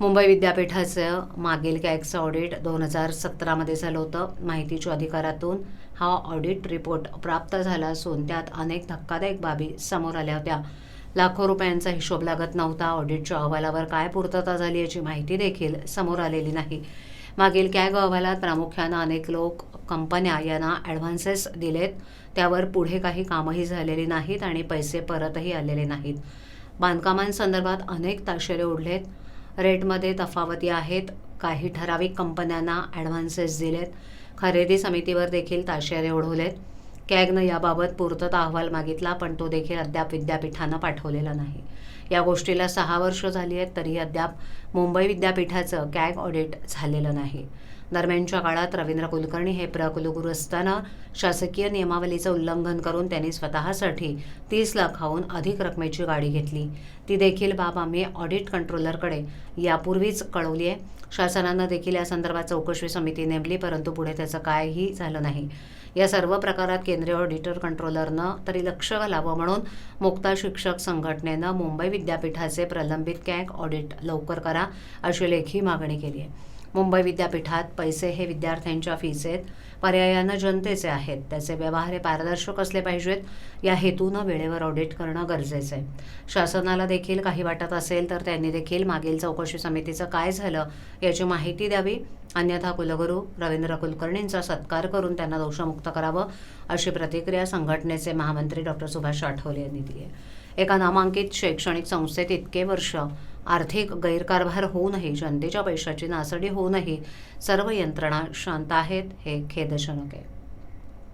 मुंबई विद्यापीठाचं मागील कॅगचं ऑडिट दोन हजार सतरामध्ये झालं होतं. माहितीच्या अधिकारातून हा ऑडिट रिपोर्ट प्राप्त झाला असून त्यात अनेक धक्कादायक बाबी समोर आल्या होत्या. लाखो रुपयांचा हिशोब लागत नव्हता. ऑडिटच्या अहवालावर काय पूर्तता झाली याची माहिती देखील समोर आलेली नाही. मागील कॅग अहवालात प्रामुख्यानं अनेक लोक कंपन्या यांना ॲडव्हान्सेस दिलेत. त्यावर पुढे काही कामही झालेली नाहीत आणि पैसे परतही आलेले नाहीत. बांधकामांसंदर्भात अनेक ताशेरे उडलेत. रेटमध्ये तफावती आहेत. काही ठराविक कंपन्यांना ॲडव्हान्सेस दिलेत. खरेदी समितीवर देखील ताशेरे ओढवलेत. कॅगनं याबाबत पूर्तता अहवाल मागितला पण तो देखील अद्याप विद्यापीठानं पाठवलेला नाही. या गोष्टीला सहा वर्ष झाली आहेत तरी अद्याप मुंबई विद्यापीठाचं कॅग ऑडिट झालेलं नाही. दरम्यानच्या काळात रवींद्र कुलकर्णी हे प्रकुलगुरू असताना शासकीय नियमावलीचं उल्लंघन करून त्यांनी स्वतःसाठी तीस लाखाहून अधिक रकमेची गाडी घेतली. ती देखील बाब आम्ही ऑडिट कंट्रोलरकडे यापूर्वीच कळवली आहे शासनानं देखील या संदर्भात चौकशी समिती नेमली परंतु पुढे त्याचं काहीही झालं नाही. या सर्व प्रकारात केंद्रीय ऑडिटर कंट्रोलरनं तरी लक्ष घालावं म्हणून मुक्ता शिक्षक संघटनेनं मुंबई विद्यापीठाचे प्रलंबित कॅग ऑडिट लवकर करा अशी लेखी मागणी केली आहे. मुंबई विद्यापीठात पैसे हे विद्यार्थ्यांच्या फीचे आहेत. पर्यायानं जनतेचे आहेत. त्याचे व्यवहार हे पारदर्शक असले पाहिजेत. या हेतूनं वेळेवर ऑडिट करणं गरजेचं आहे. शासनाला देखील काही वाटत असेल तर त्यांनी देखील मागील चौकशी समितीचं काय झालं याची माहिती द्यावी. अन्यथा कुलगुरू रवींद्र कुलकर्णींचा सत्कार करून त्यांना दोषमुक्त करावं अशी प्रतिक्रिया संघटनेचे महामंत्री डॉक्टर सुभाष आठवले यांनी दिली आहे. एका नामांकित शैक्षणिक संस्थेत इतके वर्ष आर्थिक गैरकारभार होऊ नये जनतेच्या पैशाची नासडी होऊ नये सर्व यंत्रणा शांत आहेत हे खेदजनक आहे.